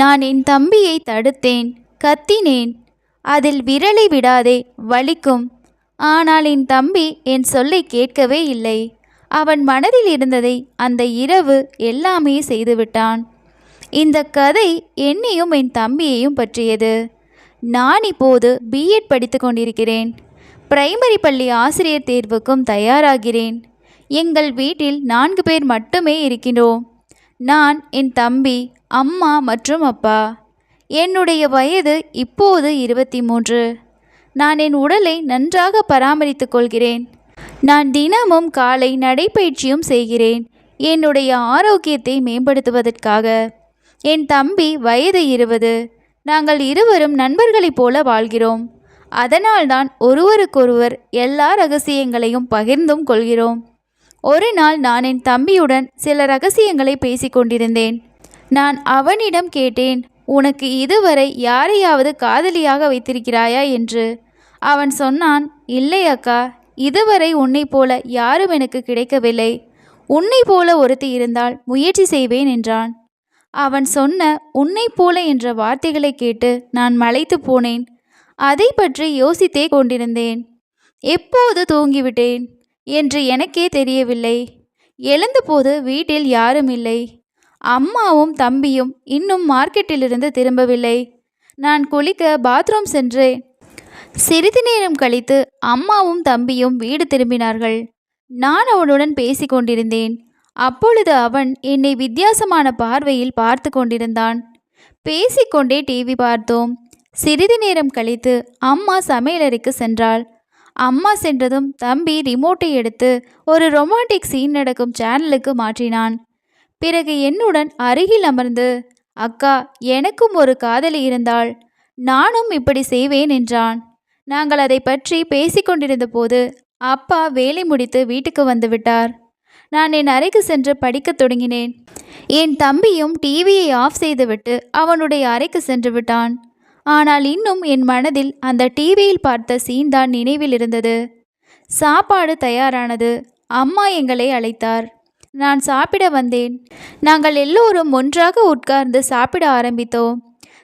நான் என் தம்பியை தடுத்தேன் கத்தினேன். அதில் விரலை விடாதே வலிக்கும். ஆனால் என் தம்பி என் சொல்லை கேட்கவே இல்லை. அவன் மனதில் இருந்ததை அந்த இரவு எல்லாமே செய்துவிட்டான். இந்த கதை என்னையும் என் தம்பியையும் பற்றியது. நான் இப்போது பிஎட் படித்து கொண்டிருக்கிறேன். பிரைமரி பள்ளி ஆசிரியர் தேர்வுக்கும் தயாராகிறேன். எங்கள் வீட்டில் நான்கு பேர் மட்டுமே இருக்கின்றோம். நான் என் தம்பி அம்மா மற்றும் அப்பா. என்னுடைய வயது இப்போது இருபத்தி மூன்று நான் என் உடலை நன்றாக பராமரித்துக் கொள்கிறேன். நான் தினமும் காலை நடைப்பயிற்சியும் செய்கிறேன். என்னுடைய ஆரோக்கியத்தை மேம்படுத்துவதற்காக. என் தம்பி வயது இருபது. நாங்கள் இருவரும் நண்பர்களைப் போல வாழ்கிறோம். அதனால்தான் ஒருவருக்கொருவர் எல்லா ரகசியங்களையும் பகிர்ந்தும் கொள்கிறோம். ஒரு நாள் நான் என் தம்பியுடன் சில ரகசியங்களை பேசிக்கொண்டிருந்தேன் நான் அவனிடம் கேட்டேன் உனக்கு இதுவரை யாரையாவது காதலியாக வைத்திருக்கிறாயா? என்று. அவன் சொன்னான் இல்லை அக்கா இதுவரை உன்னை போல யாரும் எனக்கு கிடைக்கவில்லை. உன்னை போல ஒருத்தி இருந்தால் முயற்சி செய்வேன் என்றான். அவன் சொன்ன உன்னை போல என்ற வார்த்தைகளை கேட்டு நான் மலைத்து போனேன். அதை பற்றி யோசித்தே கொண்டிருந்தேன். எப்போது தூங்கிவிட்டேன்? என்று எனக்கே தெரியவில்லை. எழுந்தபோது வீட்டில் யாரும் இல்லை. அம்மாவும் தம்பியும் இன்னும் மார்க்கெட்டிலிருந்து திரும்பவில்லை. நான் குளிக்க பாத்ரூம் சென்றேன். சிறிது நேரம் கழித்து அம்மாவும் தம்பியும் வீடு திரும்பினார்கள். நான் அவனுடன் பேசிக்கொண்டிருந்தேன் அப்பொழுது அவன் என்னை வித்தியாசமான பார்வையில் பார்த்து கொண்டிருந்தான். பேசிக்கொண்டே டிவி பார்த்தோம். சிறிது நேரம் கழித்து அம்மா சமையலறைக்கு சென்றாள். அம்மா சென்றதும் தம்பி ரிமோட்டை எடுத்து ஒரு ரொமான்டிக் சீன் நடக்கும் சேனலுக்கு மாற்றினான். பிறகு என்னுடன் அருகில் அமர்ந்து அக்கா எனக்கும் ஒரு காதலி இருந்தாள். நானும் இப்படி செய்வேன் என்றான். நாங்கள் அதை பற்றி பேசிக்கொண்டிருந்த போது அப்பா வேலை முடித்து வீட்டுக்கு வந்துவிட்டார் நான் என் அறைக்கு சென்று படிக்கத் தொடங்கினேன். என் தம்பியும் டிவியை ஆஃப் செய்துவிட்டு அவனுடைய அறைக்கு சென்று விட்டான். ஆனால் இன்னும் என் மனதில் அந்த டிவியில் பார்த்த சீன் தான் நினைவில் இருந்தது. சாப்பாடு தயாரானது. அம்மா எங்களை அழைத்தார். நான் சாப்பிட வந்தேன். நாங்கள் எல்லோரும் ஒன்றாக உட்கார்ந்து சாப்பிட ஆரம்பித்தோம்.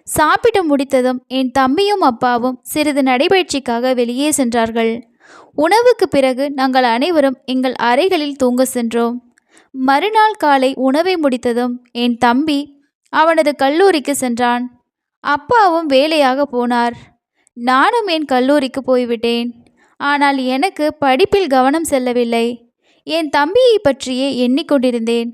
சாப்பிட்டு முடித்ததும் என் தம்பியும் அப்பாவும் சிறிது நடைபயிற்சிக்காக வெளியே சென்றார்கள். உணவுக்கு பிறகு நாங்கள் அனைவரும் எங்கள் அறைகளில் தூங்க சென்றோம். மறுநாள் காலை உணவை முடித்ததும் என் தம்பி அவனது கல்லூரிக்கு சென்றான். அப்பாவும் வேலையாக போனார். நானும் என் கல்லூரிக்கு போய்விட்டேன். ஆனால் எனக்கு படிப்பில் கவனம் செல்லவில்லை. என் தம்பியை பற்றியே எண்ணிக்கொண்டிருந்தேன்.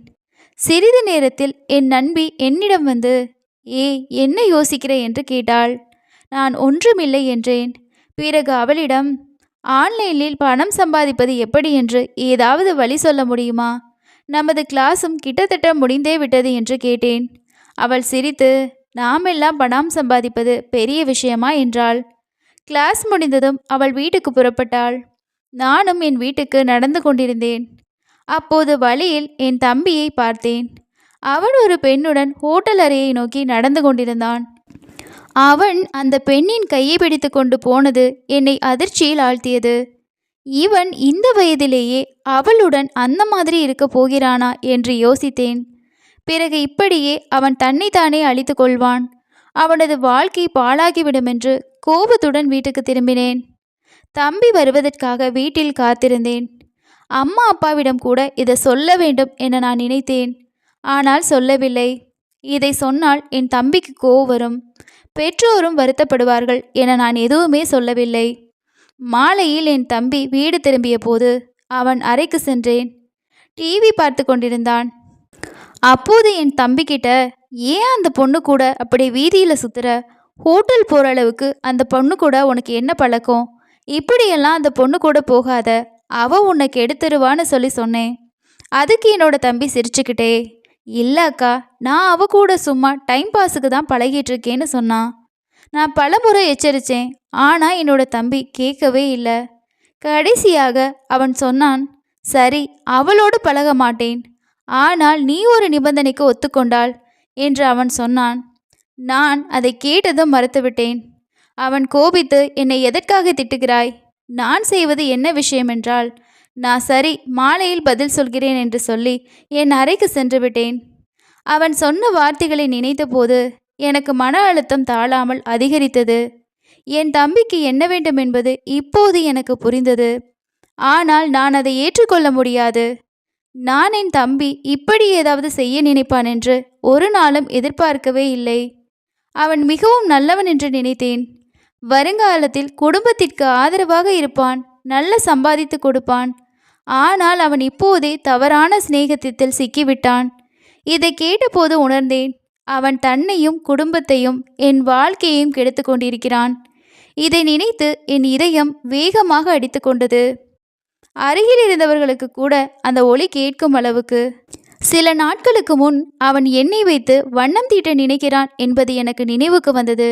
சிறிது நேரத்தில் என் நண்பி என்னிடம் வந்து ஏ என்ன யோசிக்கிற? என்று கேட்டாள். நான் ஒன்றுமில்லை என்றேன். பிறகு அவளிடம் ஆன்லைனில் பணம் சம்பாதிப்பது எப்படி? என்று ஏதாவது வழி சொல்ல முடியுமா? நமது கிளாஸும் கிட்டத்தட்ட முடிந்தே விட்டது என்று கேட்டேன். அவள் சிரித்து நாமெல்லாம் பணம் சம்பாதிப்பது பெரிய விஷயமா? என்றாள். கிளாஸ் முடிந்ததும் அவள் வீட்டுக்கு புறப்பட்டாள். நானும் என் வீட்டுக்கு நடந்து கொண்டிருந்தேன். அப்போது வழியில் என் தம்பியை பார்த்தேன். அவன் ஒரு பெண்ணுடன் ஹோட்டல் அறையை நோக்கி நடந்து கொண்டிருந்தான். அவன் அந்த பெண்ணின் கையை பிடித்து கொண்டு போனது என்னை அதிர்ச்சியில் ஆழ்த்தியது. இவன் இந்த வயதிலேயே அவளுடன் அந்த மாதிரி இருக்க போகிறானா? என்று யோசித்தேன். பிறகு இப்படியே அவன் தன்னைத்தானே அழித்து கொள்வான். அவனது வாழ்க்கை பாழாகிவிடும் என்று கோபத்துடன் வீட்டுக்கு திரும்பினேன். தம்பி வருவதற்காக வீட்டில் காத்திருந்தேன். அம்மா அப்பாவிடம் கூட இதை சொல்ல வேண்டும் என நான் நினைத்தேன். ஆனால் சொல்லவில்லை. இதை சொன்னால் என் தம்பிக்கு கோவம் வரும். பெற்றோரும் வருத்தப்படுவார்கள் என நான் எதுவுமே சொல்லவில்லை. மாலையில் என் தம்பி வீடு திரும்பிய போது அவன் அறைக்கு சென்றேன். டிவி பார்த்து கொண்டிருந்தான். அப்போது என் தம்பிக்கிட்ட ஏன் அந்த பொண்ணு கூட அப்படி வீதியில் சுத்துற? ஹோட்டல் போகிற அளவுக்கு அந்த பொண்ணு கூட உனக்கு என்ன பழக்கம்? இப்படியெல்லாம் அந்த பொண்ணு கூட போகாத. அவ உன்னை கெடுத்துருவான்னு சொல்லி சொன்னேன். அதுக்கு என்னோட தம்பி சிரிச்சுக்கிட்டே இல்லை அக்கா நான் அவ கூட சும்மா டைம் பாஸுக்கு தான் பழகிட்டு இருக்கேன்னு சொன்னான் நான் பலமுறை எச்சரித்தேன் ஆனால் என்னோட தம்பி கேட்கவே இல்லை. கடைசியாக அவன் சொன்னான் சரி அவளோடு பழக மாட்டேன். ஆனால் நீ ஒரு நிபந்தனைக்கு ஒத்துக்கொண்டாள் என்று அவன் சொன்னான். நான் அதை கேட்டதும் மறுத்துவிட்டேன். அவன் கோபித்து என்னை எதற்காக திட்டுகிறாய்? நான் செய்வது என்ன விஷயம் என்றால் நான் சரி மாலையில் பதில் சொல்கிறேன் என்று சொல்லி என் அறைக்கு சென்று விட்டேன். அவன் சொன்ன வார்த்தைகளை நினைத்தபோது எனக்கு மன அழுத்தம் தாழாமல் அதிகரித்தது. என் தம்பிக்கு என்ன வேண்டும் என்பது இப்போது எனக்கு புரிந்தது. ஆனால் நான் அதை ஏற்றுக்கொள்ள முடியாது. நான் என் தம்பி இப்படி ஏதாவது செய்ய நினைப்பான் என்று ஒரு நாளும் எதிர்பார்க்கவே இல்லை. அவன் மிகவும் நல்லவன் என்று நினைத்தேன். வருங்காலத்தில் குடும்பத்திற்கு ஆதரவாக இருப்பான் நல்ல சம்பாதித்து கொடுப்பான். ஆனால் அவன் இப்போதே தவறான சிநேகத்தில் சிக்கிவிட்டான். இதை கேட்டபோது உணர்ந்தேன் அவன் தன்னையும் குடும்பத்தையும் என் வாழ்க்கையையும் கெடுத்து கொண்டிருக்கிறான். இதை நினைத்து என் இதயம் வேகமாக அடித்து கொண்டது. அருகில் இருந்தவர்களுக்கு கூட அந்த ஒளி கேட்கும் அளவுக்கு. சில நாட்களுக்கு முன் அவன் எண்ணெய் வைத்து வண்ணம் தீட்ட நினைக்கிறான் என்பது எனக்கு நினைவுக்கு வந்தது.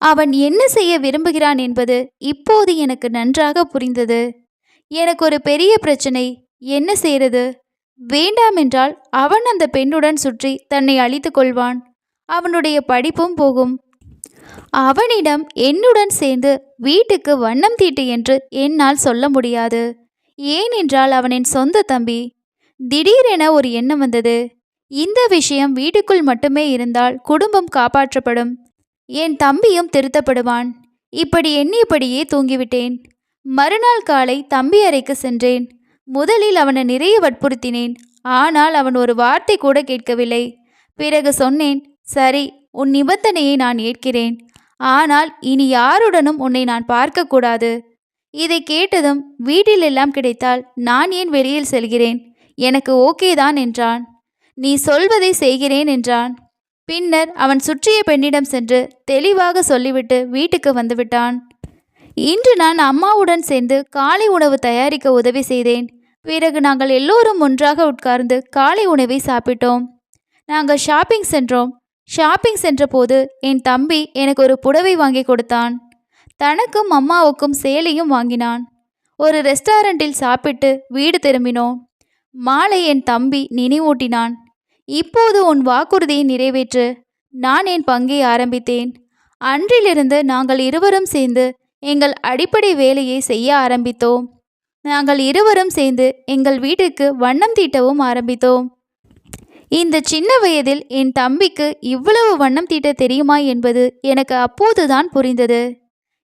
அவன் என்ன செய்ய விரும்புகிறான் என்பது இப்போது எனக்கு நன்றாக புரிந்தது. எனக்கு ஒரு பெரிய பிரச்சனை. என்ன செய்யறது? வேண்டாம் என்றால் அவன் அந்த பெண்ணுடன் சுற்றி தன்னை அழித்து கொள்வான். அவனுடைய படிப்பும் போகும். அவனிடம் என்னுடன் சேர்ந்து வீட்டுக்கு வண்ணம் தீட்டு என்று என்னால் சொல்ல முடியாது. ஏனென்றால் அவனின் சொந்த தம்பி. திடீரென ஒரு எண்ணம் வந்தது. இந்த விஷயம் வீட்டுக்குள் மட்டுமே இருந்தால் குடும்பம் காப்பாற்றப்படும். என் தம்பியும் திருத்தப்படுவான். இப்படி எண்ணியபடியே தூங்கிவிட்டேன். மறுநாள் காலை தம்பி அறைக்கு சென்றேன். முதலில் அவனை நிறைய வற்புறுத்தினேன். ஆனால் அவன் ஒரு வார்த்தை கூட கேட்கவில்லை. பிறகு சொன்னேன் சரி உன் நிபந்தனையை நான் ஏற்கிறேன். ஆனால் இனி யாருடனும் உன்னை நான் பார்க்கக்கூடாது இதை கேட்டதும் வீட்டில் எல்லாம் கிடைத்தால் நான் ஏன் வெளியில் செல்கிறேன்? எனக்கு ஓகே தான் என்றான். நீ சொல்வதை செய்கிறேன் என்றான். பின்னர் அவன் சுற்றிய பெண்ணிடம் சென்று தெளிவாக சொல்லிவிட்டு வீட்டுக்கு வந்துவிட்டான். இன்று நான் அம்மாவுடன் சேர்ந்து காலை உணவு தயாரிக்க உதவி செய்தேன். பிறகு நாங்கள் எல்லோரும் ஒன்றாக உட்கார்ந்து காலை உணவை சாப்பிட்டோம். நாங்கள் ஷாப்பிங் சென்றோம். ஷாப்பிங் சென்றபோது என் தம்பி எனக்கு ஒரு புடவை வாங்கி கொடுத்தான். தனக்கும் அம்மாவுக்கும் சேலையும் வாங்கினான். ஒரு ரெஸ்டாரண்டில் சாப்பிட்டு வீடு திரும்பினோம். மாலை என் தம்பி நினைவூட்டினான். இப்போது உன் வாக்குறுதியை நிறைவேற்று. நான் என் பங்கை ஆரம்பித்தேன். அன்றிலிருந்து நாங்கள் இருவரும் சேர்ந்து எங்கள் அடிப்படை வேலையை செய்ய ஆரம்பித்தோம். நாங்கள் இருவரும் சேர்ந்து எங்கள் வீட்டுக்கு வண்ணம் தீட்டவும் ஆரம்பித்தோம். இந்த சின்ன வயதில் என் தம்பிக்கு இவ்வளவு வண்ணம் தீட்ட தெரியுமா என்பது எனக்கு அப்போதுதான் புரிந்தது.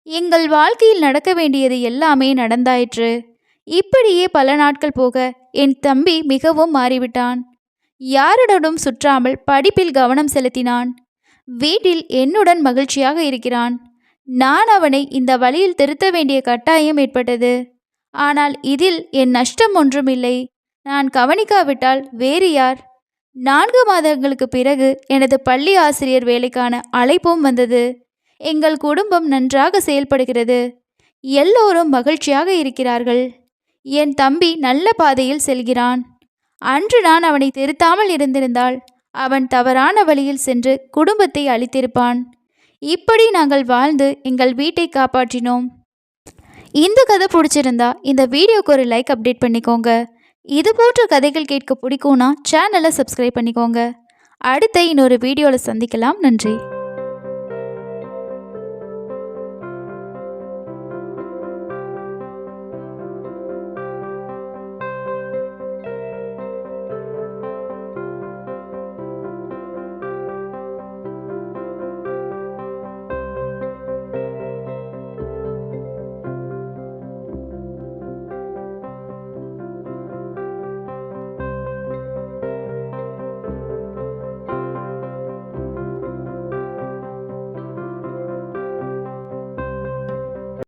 எங்கள் வாழ்க்கையில் நடக்க வேண்டியது எல்லாமே நடந்தாயிற்று. இப்படியே பல நாட்கள் போக என் தம்பி மிகவும் மாறிவிட்டான். யாருடனும் சுற்றாமல் படிப்பில் கவனம் செலுத்தினான். வீட்டில் என்னுடன் மகிழ்ச்சியாக இருக்கிறான். நான் அவனை இந்த வழியில் திருத்த வேண்டிய கட்டாயம் ஏற்பட்டது. ஆனால் இதில் என் நஷ்டம் ஒன்றும் இல்லை. நான் கவனிக்காவிட்டால் வேறு யார்? நான்கு மாதங்களுக்கு பிறகு எனது பள்ளி ஆசிரியர் வேலைக்கான அழைப்பும் வந்தது. எங்கள் குடும்பம் நன்றாக செயல்படுகிறது. எல்லோரும் மகிழ்ச்சியாக இருக்கிறார்கள். என் தம்பி நல்ல பாதையில் செல்கிறான். அன்று நான் அவனை திருத்தாமல் இருந்திருந்தால் அவன் தவறான வழியில் சென்று குடும்பத்தை அழித்திருப்பான். இப்படி நாங்கள் வாழ்ந்து எங்கள் வீட்டை காப்பாற்றினோம். இந்த கதை பிடிச்சிருந்தா இந்த வீடியோக்கு ஒரு லைக் அப்டேட் பண்ணிக்கோங்க. இது போன்ற கதைகள் கேட்க பிடிக்கும்னா சேனலை சப்ஸ்கிரைப் பண்ணிக்கோங்க. அடுத்த இன்னொரு வீடியோவில் சந்திக்கலாம். நன்றி.